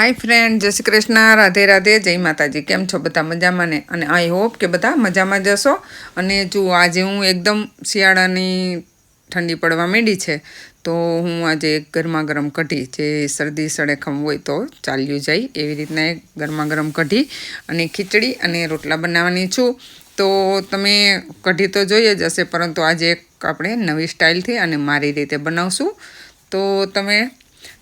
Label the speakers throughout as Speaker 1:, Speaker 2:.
Speaker 1: હાય friend જય શ્રી કૃષ્ણ, રાધે રાધે, જય માતાજી. કેમ છો બધા મજામાં ને? અને આઈ હોપ કે બધા મજામાં જશો અને જો આજે હું એકદમ શિયાળાની ઠંડી પડવા માંડી છે, તો હું આજે એક ગરમા ગરમ કઢી, જે શરદી સળેખમ હોય તો ચાલ્યું જાય એવી રીતના એક ગરમા ગરમ કઢી અને ખીચડી અને રોટલા બનાવવાની છું. તો તમે કઢી તો જોઈએ જ હશે, પરંતુ આજે એક આપણે નવી સ્ટાઇલથી અને મારી રીતે બનાવશું. તો તમે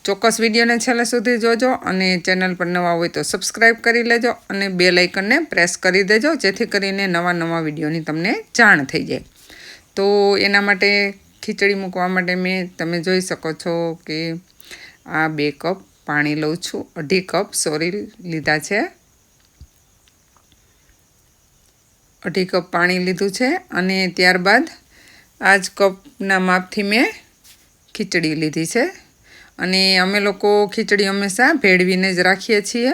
Speaker 1: ચોક્કસ વિડીયોને છેલ્લે સુધી જોજો અને ચેનલ પર નવા હોય તો સબસ્ક્રાઈબ કરી લેજો અને બે લાઇકનને પ્રેસ કરી દેજો, જેથી કરીને નવા નવા વિડીયોની તમને જાણ થઈ જાય. તો એના માટે ખીચડી મૂકવા માટે મેં, તમે જોઈ શકો છો કે આ બે કપ પાણી લઉં છું. અઢી કપ, સોરી, લીધા છે. અઢી કપ પાણી લીધું છે અને ત્યારબાદ આ જ કપના માપથી મેં ખીચડી લીધી છે. અને અમે લોકો ખીચડી હંમેશા ભેળવીને જ રાખીએ છીએ.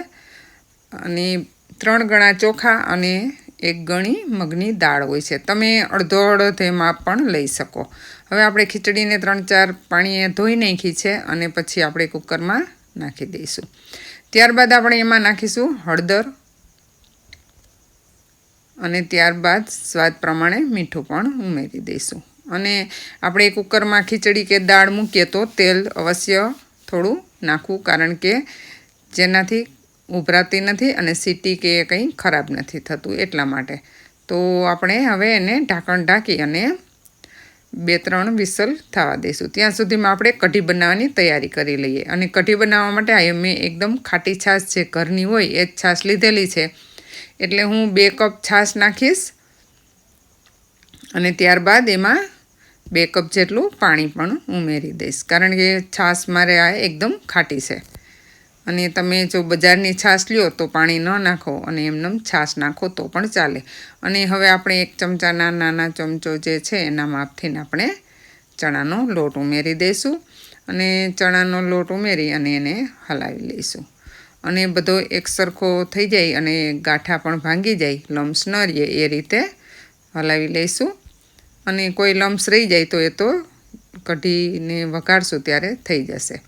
Speaker 1: અને ત્રણ ગણા ચોખા અને એક ગણી મગની દાળ હોય છે. તમે અડધો અડધો માપ પણ લઈ શકો. હવે આપણે ખીચડીને ત્રણ ચાર પાણીએ ધોઈ નાખી છે અને પછી આપણે કુકરમાં નાખી દઈશું. ત્યારબાદ આપણે એમાં નાખીશું હળદર અને ત્યારબાદ સ્વાદ પ્રમાણે મીઠું પણ ઉમેરી દઈશું. અને આપણે કુકરમાં ખીચડી કે દાળ મૂકીએ તો તેલ અવશ્ય થોડું નાખવું, કારણ કે જેનાથી ઉભરાતી નથી અને સીટી કે કંઈ ખરાબ નથી થતું એટલા માટે. તો આપણે હવે એને ઢાંકણ ઢાંકી અને બે ત્રણ વિસલ થવા દઈશું. ત્યાં સુધીમાં આપણે કઢી બનાવવાની તૈયારી કરી લઈએ. અને કઢી બનાવવા માટે આ મેં એકદમ ખાટી છાશ જે ઘરની હોય એ જ છાશ લીધેલી છે. એટલે હું બે કપ છાશ નાખીશ અને ત્યારબાદ એમાં બે કપ જેટલું પાણી પણ ઉમેરી દઈશ. કારણ કે છાશ મારે આ એકદમ ખાટી છે. અને તમે જો બજારની છાશ લ્યો તો પાણી ન નાખો અને એમનેમ છાશ નાખો તો પણ ચાલે. અને હવે આપણે એક ચમચાના નાના ચમચો જે છે એના માપથી આપણે ચણાનો લોટ ઉમેરી દઈશું. અને ચણાનો લોટ ઉમેરી અને એને હલાવી લઈશું. અને બધો એક સરખો થઈ જાય અને ગાંઠા પણ ભાંગી જાય, લમ્સ ન રહીએ એ રીતે હલાવી લઈશું. અને કોઈ લમ્સ રહી જાય તો એ તો કઢીને વઘારશું ત્યારે થઈ જશે.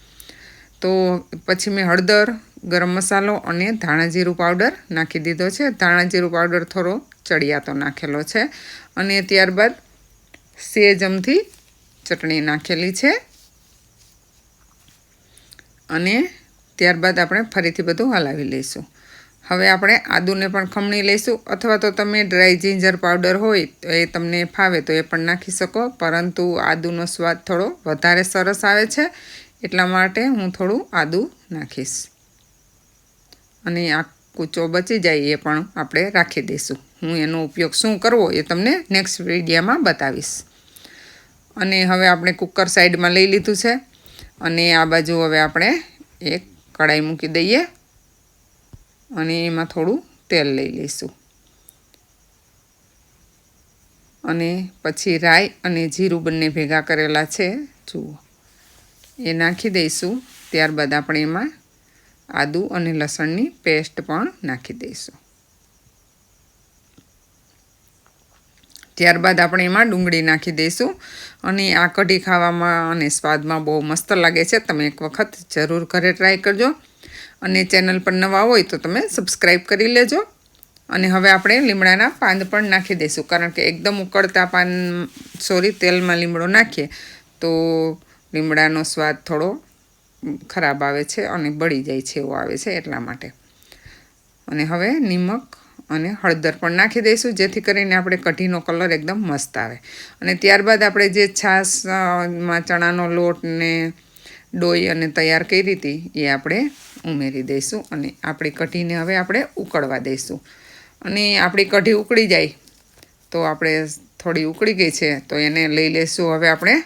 Speaker 1: તો પછી મેં હળદર, ગરમ મસાલો અને ધાણાજીરું પાવડર નાખી દીધો છે. ધાણાજીરું પાવડર થોડો ચડિયાતો નાખેલો છે અને ત્યારબાદ સેજમથી ચટણી નાખેલી છે. અને ત્યારબાદ આપણે ફરીથી બધું હલાવી લઈશું. હવે આપણે આદુને પણ ખમણી લઈશું. અથવા તો તમે ડ્રાય જિંજર પાવડર હોય તો એ તમને ફાવે તો એ પણ નાખી શકો. પરંતુ આદુનો સ્વાદ થોડો વધારે સરસ આવે છે. એટલા માટે હું થોડું આદુ નાખીશ. અને આ કૂચો બચી જાય એ પણ આપણે રાખી દઈશું. હું એનો ઉપયોગ શું કરવો એ તમને નેક્સ્ટ વિડીયામાં બતાવીશ. અને હવે આપણે કુકર સાઈડમાં લઈ લીધું છે. અને આ બાજુ હવે આપણે એક કઢાઈ મૂકી દઈએ. અને એમાં થોડું તેલ લઈ લઈશું. અને પછી રાઈ અને જીરું બંને ભેગા કરેલા છે, જુઓ. એ નાખી દઈશું, ત્યારબાદ આપણે એમાં આદુ અને લસણની પેસ્ટ પણ નાખી દઈશું. ત્યારબાદ આપણે એમાં ડુંગળી નાખી દઈશું અને આ કઢી ખાવામાં અને સ્વાદમાં બહુ મસ્ત લાગે છે, તમે એક વખત જરૂર ઘરે ટ્રાય કરજો. અને ચેનલ પર નવા હોય તો તમે સબસ્ક્રાઈબ કરી લેજો. અને હવે આપણે લીમડાના પાન પણ નાખી દઈશું. કારણ કે એકદમ ઉકળતા પાન સોરી તેલમાં લીમડો નાખીએ તો લીમડાનો સ્વાદ થોડો ખરાબ આવે છે અને બળી જાય છે એવો આવે છે એટલા માટે. અને હવે નિમક અને હળદર પણ નાખી દઈશું, જેથી કરીને આપણે કઢીનો કલર એકદમ મસ્ત આવે. અને ત્યારબાદ આપણે જે છાશમાં ચણાનો લોટ ને ડોઈ અને તૈયાર કરી હતી એ આપણે ઉમેરી દઈશું અને આપણી કઢીને હવે આપણે ઉકળવા દઈશું. અને આપણી કઢી ઉકળી જાય, તો આપણે થોડી ઉકળી ગઈ છે, તો એને લઈ લઈશું હવે આપણે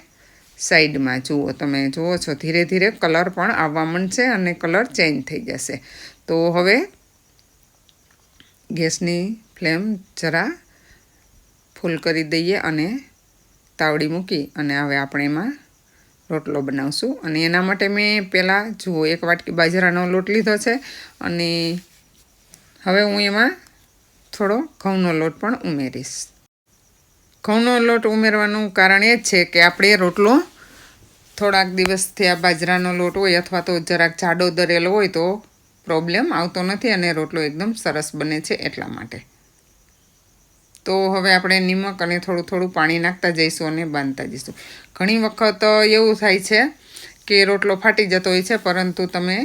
Speaker 1: સાઈડમાં. જુઓ, તમે જુઓ છો, ધીરે ધીરે કલર પણ આવવા માંડશે અને કલર ચેન્જ થઈ જશે. તો હવે ગેસની ફ્લેમ જરા ફૂલ કરી દઈએ અને તાવડી મૂકી અને હવે આપણે એમાં રોટલો બનાવશું. અને એના માટે મેં પહેલાં જુઓ, એક વાટકી બાજરાનો લોટ લીધો છે. અને હવે હું એમાં થોડો ઘઉંનો લોટ પણ ઉમેરીશ. ઘઉંનો લોટ ઉમેરવાનું કારણ એ જ છે કે આપણે રોટલો થોડાક દિવસથી આ બાજરાનો લોટ હોય અથવા તો જરાક જાડો દરેલો હોય તો પ્રોબ્લેમ આવતો નથી અને રોટલો એકદમ સરસ બને છે એટલા માટે. તો હવે આપણે નિમક અને થોડું થોડું પાણી નાખતા જઈશું અને બાંધતા જઈશું. ઘણી વખત એવું થાય છે કે રોટલો ફાટી જતો હોય છે, પરંતુ તમે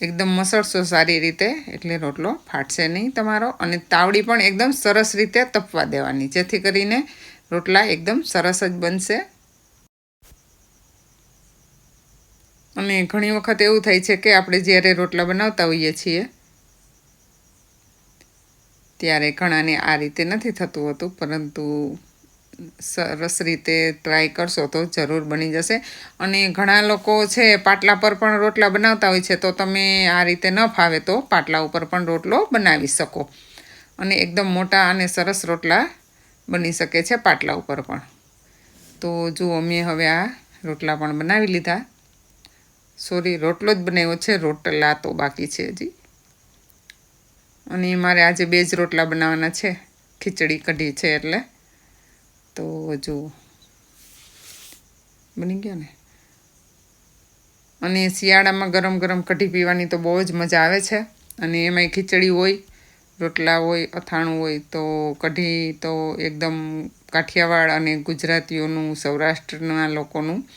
Speaker 1: એકદમ મસળશો સારી રીતે, એટલે રોટલો ફાટશે નહીં તમારો. અને તાવડી પણ એકદમ સરસ રીતે તપવા દેવાની, જેથી કરીને રોટલા એકદમ સરસ જ બનશે. અને ઘણી વખત એવું થાય છે કે આપણે જ્યારે રોટલા બનાવતા હોઈએ છીએ ત્યારે ઘણાને આ રીતે નથી થતું હોતું, પરંતુ સરસ રીતે ટ્રાય કરશો તો જરૂર બની જશે. અને ઘણા લોકો છે, પાટલા પર પણ રોટલા બનાવતા હોય છે, તો તમે આ રીતે ન ફાવે તો પાટલા ઉપર પણ રોટલો બનાવી શકો. અને એકદમ મોટા અને સરસ રોટલા બની શકે છે પાટલા ઉપર પણ. તો જુઓ મેં હવે આ રોટલા પણ બનાવી લીધા. સોરી રોટલો જ બનાવ્યો છે, રોટલા તો બાકી છે હજી. અને મારે આજે બે જ રોટલા બનાવવાના છે. ખીચડી કઢી છે એટલે. તો જુઓ બની ગયો ને? અને શિયાળામાં ગરમ ગરમ કઢી પીવાની તો બહુ જ મજા આવે છે. અને એમાંય ખીચડી હોય, રોટલા હોય, અથાણું હોય, તો કઢી તો એકદમ કાઠિયાવાડ અને ગુજરાતીઓનું, સૌરાષ્ટ્રના લોકોનું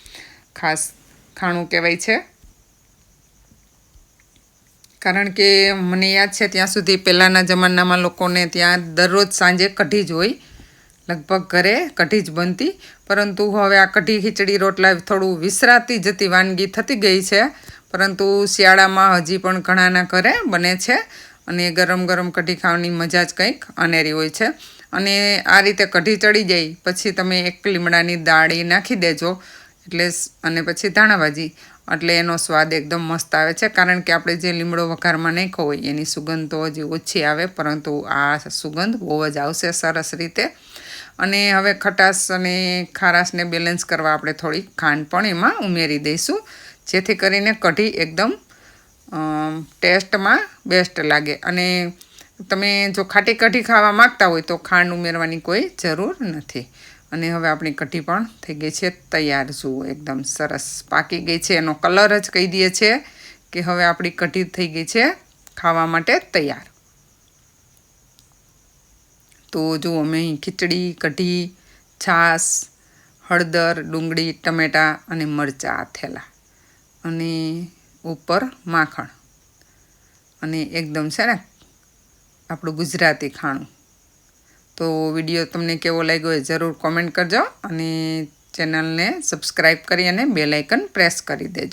Speaker 1: ખાસ ખાણું કહેવાય છે. કારણ કે મને યાદ છે ત્યાં સુધી પહેલાંના જમાનામાં લોકોને ત્યાં દરરોજ સાંજે કઢી જ હોય. લગભગ ઘરે કઢી જ બનતી. પરંતુ હવે આ કઢી ખીચડી રોટલા થોડું વિસરાતી જતી વાનગી થતી ગઈ છે. પરંતુ શિયાળામાં હજી પણ ઘણાના ઘરે બને છે અને ગરમ ગરમ કઢી ખાવાની મજા જ કંઈક અનેરી હોય છે. અને આ રીતે કઢી ચડી જાય, પછી તમે એક લીમડાની દાળી નાખી દેજો. એટલે અને પછી ધાણાભાજી. એટલે એનો સ્વાદ એકદમ મસ્ત આવે છે. કારણ કે આપણે જે લીમડો વઘારમાં નાખ્યો હોય, એની સુગંધ તો હજી ઓછી આવે, પરંતુ આ સુગંધ બહુ જ આવશે સરસ રીતે. અને હવે ખટાશ અને ખારાશને બેલેન્સ કરવા આપણે થોડી ખાંડ પણ એમાં ઉમેરી દઈશું, જેથી કરીને કઢી એકદમ ટેસ્ટમાં બેસ્ટ લાગે. અને તમે જો ખાટી કઢી ખાવા માગતા હોય તો ખાંડ ઉમેરવાની કોઈ જરૂર નથી. અને હવે આપણી કઢી પણ થઈ ગઈ છે તૈયાર. જુઓ, એકદમ સરસ પાકી ગઈ છે. એનો કલર જ કહી દઈએ છે કે હવે આપણી કઢી થઈ ગઈ છે ખાવા માટે તૈયાર. તો જુઓ મેં ખીચડી, કઢી, છાશ, હળદર, ડુંગળી, ટમેટાં અને મરચાં આથેલા અને ઉપર માખણ. અને એકદમ છે ને, આપણું ગુજરાતી ખાણું. તો વીડિયો તમને કેવો લાગ્યો એ જરૂર કોમેન્ટ કરજો અને ચેનલને સબસ્ક્રાઈબ કરી અને બેલાઇકન પ્રેસ કરી દેજો.